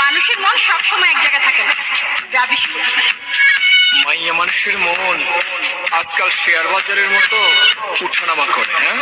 মানুষের মন সবসময় এক জায়গায় থাকে না। রাবিশ। মাইয়া মানুষের মন আজকাল শেয়ার বাজারের মতো উঠানামা করে হ্যাঁ?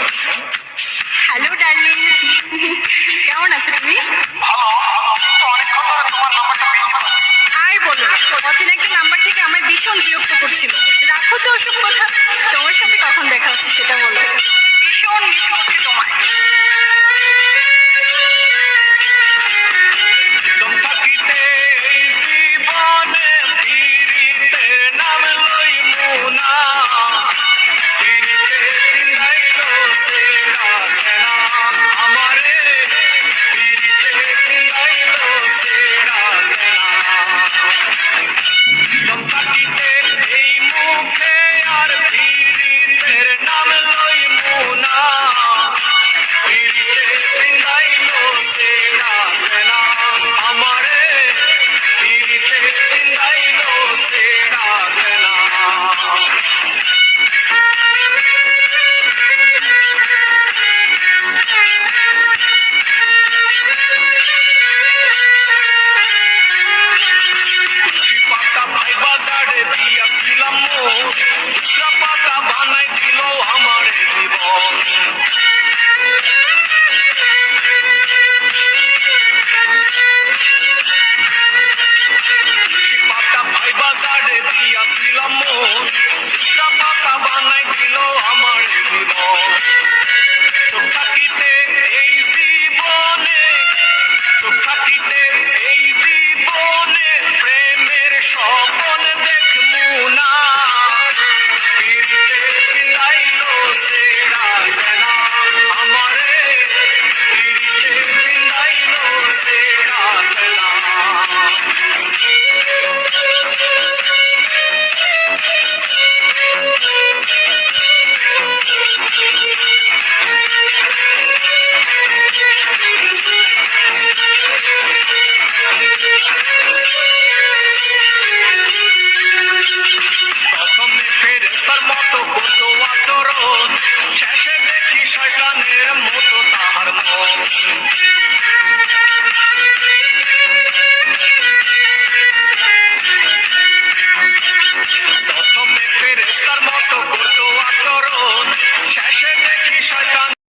মতো কত আচরণ শেষে